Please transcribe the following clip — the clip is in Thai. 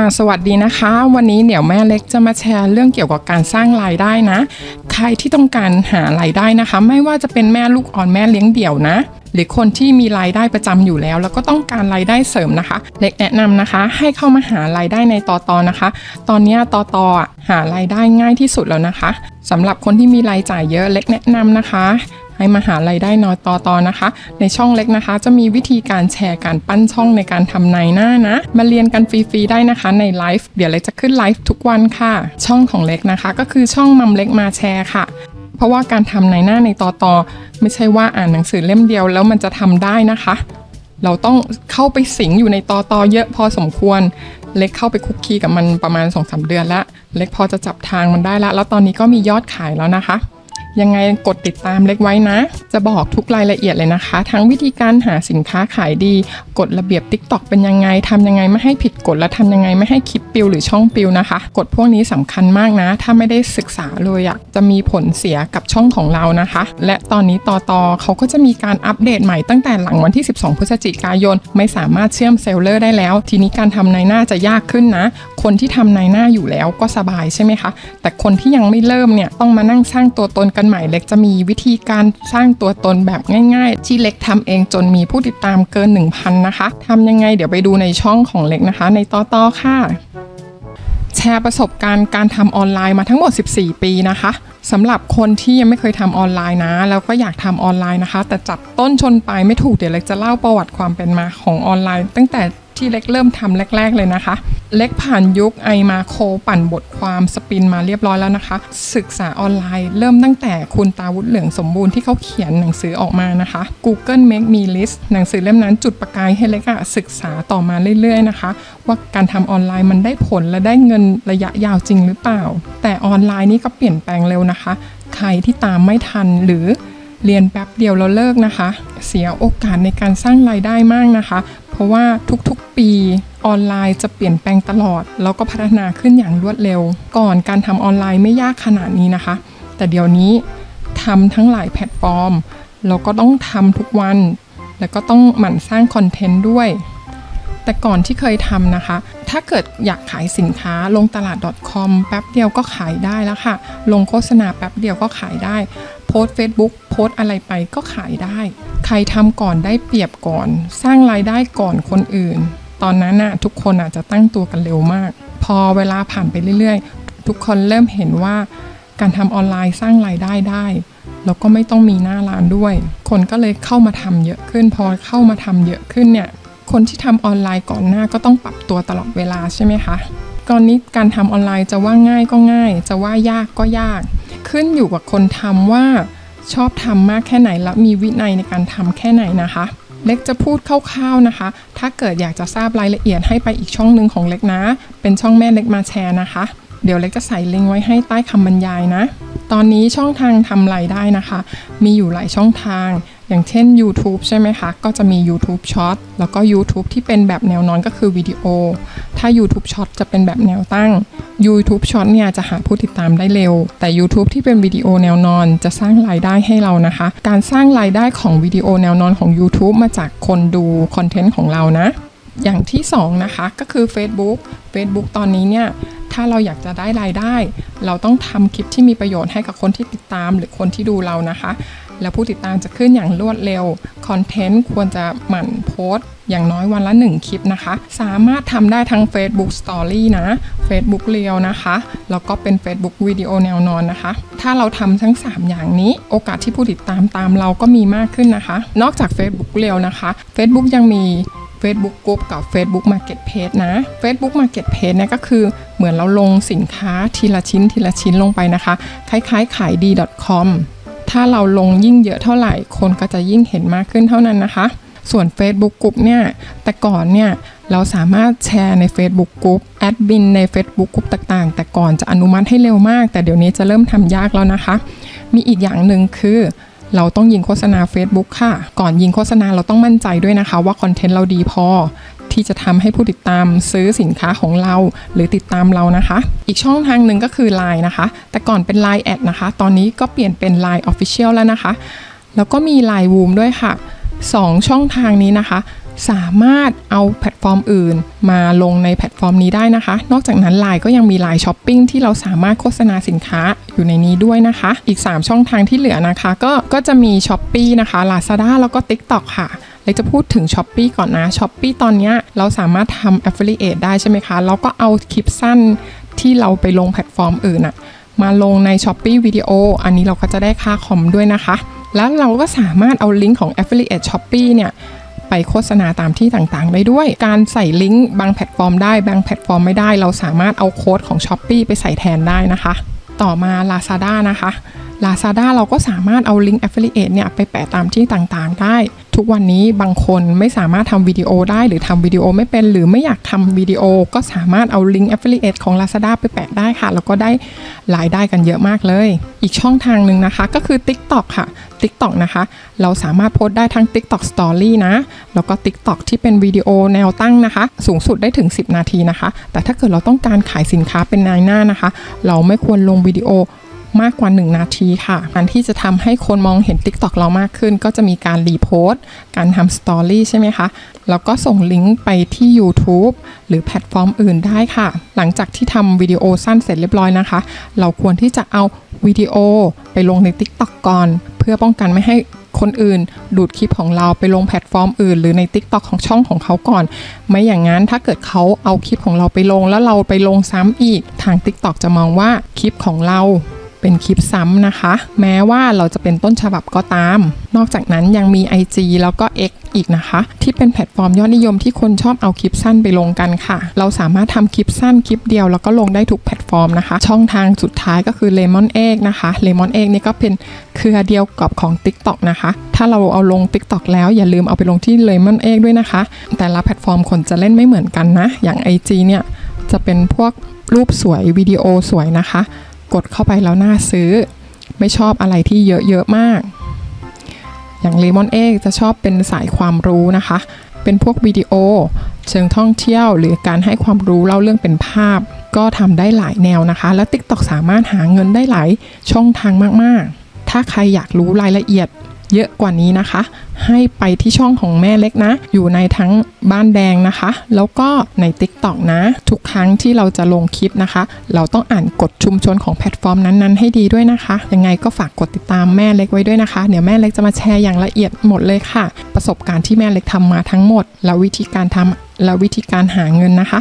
อ่าสวัสดีนะคะ วันนี้เดี๋ยวแม่เล็กจะมาแชร์เรื่องเกี่ยวกับการสร้างรายได้นะ ใครที่ต้องการหารายได้นะคะ ไม่ว่าจะเป็นแม่ลูกอ่อนแม่เลี้ยงเดี่ยวนะ หรือคนที่มีรายได้ประจำอยู่แล้ว แล้วก็ต้องการรายได้เสริมนะคะ เล็กแนะนำนะคะ ให้เข้ามาหารายได้ในตอตอนะคะ ตอนนี้ตอตออะหารายได้ง่ายที่สุดแล้วนะคะสำหรับคนที่มีรายจ่ายเยอะเล็กแนะนำนะคะ ให้มาหารายได้นอยตอตอนะคะ ในช่องเล็กนะคะ จะมีวิธีการแชร์การปั้นช่องในการทำนายหน้านะ มาเรียนกันฟรีๆได้นะคะในไลฟ์เดี๋ยวเล็กจะขึ้นไลฟ์ทุกวันค่ะ ช่องของเล็กนะคะ ก็คือช่องมัมเล็กมาแชร์ค่ะเพราะว่าการทำนายหน้าในตอตอไม่ใช่ว่าอ่านหนังสือเล่มเดียวแล้วมันจะทำได้นะคะ เราต้องเข้าไปสิงอยู่ในตอตอเยอะพอสมควร เล็กเข้าไปคุกคีกับมันประมาณ2อสเดือนแล้ว เล็กพอจะจับทางมันได้แล้ว แล้วตอนนี้ก็มียอดขายแล้วนะคะ ยังไงกดติดตามเล็กไว้นะ จะบอกทุกรายละเอียดเลยนะคะ ทั้งวิธีการหาสินค้าขายดี กฎระเบียบ TikTok เป็นยังไงทำยังไงไม่ให้ผิดกฎและทำยังไงไม่ให้คลิปปิวหรือช่องปิวนะคะ กฎพวกนี้สำคัญมากนะ ถ้าไม่ได้ศึกษาเลยอะจะมีผลเสียกับช่องของเรานะคะ และตอนนี้ต่อตอเขาก็จะมีการอัปเดตใหม่ตั้งแต่หลังวันที่ 12 พฤศจิกายน ไม่สามารถเชื่อมเซลเลอร์ได้แล้ว ทีนี้การทำในหน้าจะยากขึ้นนะ คนที่ทำในหน้าอยู่แล้วก็สบายใช่ไหมคะ แต่คนที่ยังไม่เริ่มเนี่ยต้องมานั่งสร้างตัวตนกันใหม่เล็กจะมีวิธีการสร้างตัวตนแบบง่ายๆ ที่เล็กทำเองจนมีผู้ติดตามเกิน 1,000 นะคะทำยังไงเดี๋ยวไปดูในช่องของเล็กนะคะ ในต่อต่อค่ะ แชร์ประสบการณ์การทำออนไลน์มาทั้งหมด 14 ปีนะคะสำหรับคนที่ยังไม่เคยทำออนไลน์นะ แล้วก็อยากทำออนไลน์นะคะ แต่จับต้นชนปลายไม่ถูกเดี๋ยวเล็กจะเล่าประวัติความเป็นมาของออนไลน์ ตั้งแต่ที่เล็กเริ่มทำแรก ๆ เลยนะคะ เล็กผ่านยุคไอมาโคปั่นบทความสปินมาเรียบร้อยแล้วนะคะ ศึกษาออนไลน์เริ่มตั้งแต่คุณตาวุฒิเหลืองสมบูรณ์ที่เขาเขียนหนังสือออกมานะคะ Google Make Me List หนังสือเล่มนั้นจุดประกายให้เล็กอะศึกษาต่อมาเรื่อย ๆ นะคะ ว่าการทำออนไลน์มันได้ผลและได้เงินระยะยาวจริงหรือเปล่า แต่ออนไลน์นี่ก็เปลี่ยนแปลงเร็วนะคะ ใครที่ตามไม่ทันหรือเรียนแป๊บเดียวแล้วเลิกนะคะ เสียโอกาสในการสร้างรายได้มากนะคะ เพราะว่าทุก ปี ออนไลน์จะเปลี่ยนแปลงตลอด แล้วก็พัฒนาขึ้นอย่างรวดเร็ว ก่อนการทำออนไลน์ไม่ยากขนาดนี้นะคะ แต่เดี๋ยวนี้ทำทั้งหลายแพลตฟอร์มเราก็ต้องทำทุกวัน แล้วก็ต้องหมั่นสร้างคอนเทนต์ด้วย แต่ก่อนที่เคยทำนะคะ ถ้าเกิดอยากขายสินค้าลงตลาด .com แป๊บเดียวก็ขายได้แล้วค่ะ ลงโฆษณาแป๊บเดียวก็ขายได้ โพสต์ Facebook โพสอะไรไปก็ขายได้ ใครทำก่อนได้เปรียบก่อน สร้างรายได้ก่อนคนอื่น ตอนนั้นน่ะทุกคนอาจจะตั้งตัวกันเร็วมาก พอเวลาผ่านไปเรื่อยๆ ทุกคนเริ่มเห็นว่า การทำออนไลน์สร้างรายได้ได้แล้วก็ไม่ต้องมีหน้าร้านด้วย คนก็เลยเข้ามาทำเยอะขึ้น พอเข้ามาทำเยอะขึ้นเนี่ย คนที่ทำออนไลน์ก่อนหน้าก็ต้องปรับตัวตลอดเวลาใช่ไหมคะก่อนนี้การทำออนไลน์จะว่าง่ายก็ง่าย จะว่ายากก็ยาก ขึ้นอยู่กับคนทำว่า ชอบทำมากแค่ไหนและมีวินัยในการทำแค่ไหนนะคะ เล็กจะพูดคร่าวๆนะคะ ถ้าเกิดอยากจะทราบรายละเอียดให้ไปอีกช่องหนึ่งของเล็กนะ เป็นช่องแม่เล็กมาแชร์นะคะ เดี๋ยวเล็กจะใส่ลิงก์ไว้ให้ใต้คำบรรยายนะ ตอนนี้ช่องทางทำรายได้นะคะ มีอยู่หลายช่องทาง อย่างเช่น YouTube ใช่ไหมคะ ก็จะมี YouTube Short แล้วก็ YouTube ที่เป็นแบบแนวนอนก็คือวิดีโอ ถ้า YouTube Short จะเป็นแบบแนวตั้ง YouTube Short เนี่ยจะหาผู้ติดตามได้เร็ว แต่ YouTube ที่เป็นวิดีโอแนวนอนจะสร้างรายได้ให้เรานะคะ การสร้างรายได้ของวิดีโอแนวนอนของ YouTube มาจากคนดูคอนเทนต์ของเรานะ อย่างที่สองนะคะก็คือ Facebook Facebook ตอนนี้เนี่ยถ้าเราอยากจะได้รายได้ เราต้องทำคลิปที่มีประโยชน์ให้กับคนที่ติดตามหรือคนที่ดูเรานะคะ แล้วผู้ติดตามจะขึ้นอย่างรวดเร็ว คอนเทนต์ควรจะหมั่นโพสต์ อย่างน้อยวันละ 1 คลิปนะคะ สามารถทำได้ทั้ง Facebook Story นะ Facebook r e e l นะคะ แล้วก็เป็น Facebook วิดีโอแนวนอนนะคะ ถ้าเราทำทั้ง 3 อย่างนี้ โอกาสที่ผู้ติดตามตามเราก็มีมากขึ้นนะคะ นอกจาก Facebook r e e l นะคะ Facebook ยังมี Facebook Group กับ Facebook Marketplace นะ Facebook Marketplace เนี่ยก็คือเหมือนเราลงสินค้าทีละชิ้นทีละชิ้นลงไปนะคะ คล้ายๆขายดี .com ถ้าเราลงยิ่งเยอะเท่าไหร่ คนก็จะยิ่งเห็นมากขึ้นเท่านั้นนะคะ ส่วน Facebook Group เนี่ยแต่ก่อนเนี่ยเราสามารถแชร์ใน Facebook Group แอดมินใน Facebook Group ต่างๆ แต่ก่อนจะอนุมัติให้เร็วมาก แต่เดี๋ยวนี้จะเริ่มทำยากแล้วนะคะ มีอีกอย่างหนึ่งคือเราต้องยิงโฆษณา Facebook ค่ะ ก่อนยิงโฆษณาเราต้องมั่นใจด้วยนะคะ ว่าคอนเทนต์เราดีพอ ที่จะทำให้ผู้ติดตามซื้อสินค้าของเราหรือติดตามเรานะคะ อีกช่องทางหนึ่งก็คือ Line นะคะ แต่ก่อนเป็น Line แอดนะคะ ตอนนี้ก็เปลี่ยนเป็น Line Official แล้วนะคะ แล้วก็มี Line Woom ด้วยค่ะ 2 ช่องทางนี้นะคะ สามารถเอาแพลตฟอร์มอื่น มาลงในแพลตฟอร์มนี้ได้นะคะ นอกจากนั้น Line ก็ยังมี Line Shopping ที่เราสามารถโฆษณาสินค้าอยู่ในนี้ด้วยนะคะ อีก 3 ช่องทางที่เหลือนะคะ ก็ก็จะมี s h อ p e e นะคะ Lazada แล้วก็ TikTok ค่ะ เลยจะพูดถึง s h อ p e e ก่อนนะ s h อ p e e ตอนนี้เราสามารถทำ affiliate ได้ใช่ไหมคะ เราก็เอาคลิปสั้นที่เราไปลงแพลตฟอร์มอื่นอะมาลงใน s h อ p e e วิดีโออันนี้เราก็จะได้ค่าคอมด้วยนะคะ แล้วเราก็สามารถเอาลิงก์ของ affiliate s h o p e e เนี่ยไปโฆษณาตามที่ต่างๆ ได้ด้วย การใส่ลิงก์บางแพลตฟอร์มได้ บางแพลตฟอร์มไม่ได้ เราสามารถเอาโค้ดของ s h อ p e e ไปใส่แทนได้นะคะ ต่อมา Lazada นะคะ Lazada เราก็สามารถเอาลิงก์ Affiliate เนี่ยไปแปะตามที่ต่างๆ ได้ ทุกวันนี้บางคนไม่สามารถทำวิดีโอได้หรือทำวิดีโอไม่เป็น หรือไม่อยากทำวิดีโอก็สามารถเอาลิงก์ Affiliate ของ Lazada ไปแปะได้ค่ะ แล้วก็ได้รายได้กันเยอะมากเลย อีกช่องทางหนึ่งนะคะ ก็คือ TikTok ค่ะ TikTok นะคะ เราสามารถโพสต์ได้ทั้ง TikTok Story นะ แล้วก็ TikTok ที่เป็นวิดีโอแนวตั้งนะคะ สูงสุดได้ถึง 10 นาทีนะคะ แต่ถ้าเกิดเราต้องการขายสินค้าเป็นนายหน้านะคะ เราไม่ควรลงวิดีโอ มากกว่า 1 นาทีค่ะการที่จะทำให้คนมองเห็น TikTok เรามากขึ้น ก็จะมีการรีโพสต์การทำสตอรี่ใช่ไหมคะ แล้วก็ส่งลิงก์ไปที่ YouTube หรือแพลตฟอร์มอื่นได้ค่ะ หลังจากที่ทำวิดีโอสั้นเสร็จเรียบร้อยนะคะ เราควรที่จะเอาวิดีโอไปลงใน TikTok ก่อน เพื่อป้องกันไม่ให้คนอื่น ดูดคลิปของเราไปลงแพลตฟอร์มอื่น หรือใน TikTok ของช่องของเขาก่อน ไม่อย่างนั้นถ้าเกิดเขาเอาคลิปของเราไปลง แล้วเราไปลงซ้ำอีก ทาง TikTok จะมองว่าคลิปของเรา เป็นคลิปซ้ำนะคะ แม้ว่าเราจะเป็นต้นฉบับก็ตาม นอกจากนั้นยังมี IG แล้วก็ X อีกนะคะ ที่เป็นแพลตฟอร์มยอดนิยมที่คนชอบเอาคลิปสั้นไปลงกันค่ะ เราสามารถทำคลิปสั้นคลิปเดียวแล้วก็ลงได้ทุกแพลตฟอร์มนะคะ ช่องทางสุดท้ายก็คือ Lemon Egg นะคะ Lemon Egg นี่ก็เป็นเครือเดียวกับของ TikTok นะคะ ถ้าเราเอาลง TikTok แล้วอย่าลืมเอาไปลงที่ Lemon Egg ด้วยนะคะ แต่ละแพลตฟอร์มคนจะเล่นไม่เหมือนกันนะ อย่าง IG เนี่ยจะเป็นพวกรูปสวยวิดีโอสวยนะคะ กดเข้าไปแล้วน่าซื้อ ไม่ชอบอะไรที่เยอะๆมาก อย่างเลมอนเอ๊กจะชอบเป็นสายความรู้นะคะ เป็นพวกวิดีโอ เชิงท่องเที่ยว หรือการให้ความรู้เล่าเรื่องเป็นภาพ ก็ทำได้หลายแนวนะคะ และ TikTok สามารถหาเงินได้หลายช่องทางมากๆ ถ้าใครอยากรู้รายละเอียด เยอะกว่านี้นะคะ ให้ไปที่ช่องของแม่เล็กนะ อยู่ในทั้งบ้านแดงนะคะ แล้วก็ใน TikTok นะ ทุกครั้งที่เราจะลงคลิปนะคะ เราต้องอ่านกฎชุมชนของแพลตฟอร์มนั้นๆ ให้ดีด้วยนะคะ ยังไงก็ฝากกดติดตามแม่เล็กไว้ด้วยนะคะ เดี๋ยวแม่เล็กจะมาแชร์อย่างละเอียดหมดเลยค่ะ ประสบการณ์ที่แม่เล็กทำมาทั้งหมด แล้ววิธีการทำและวิธีการหาเงินนะคะ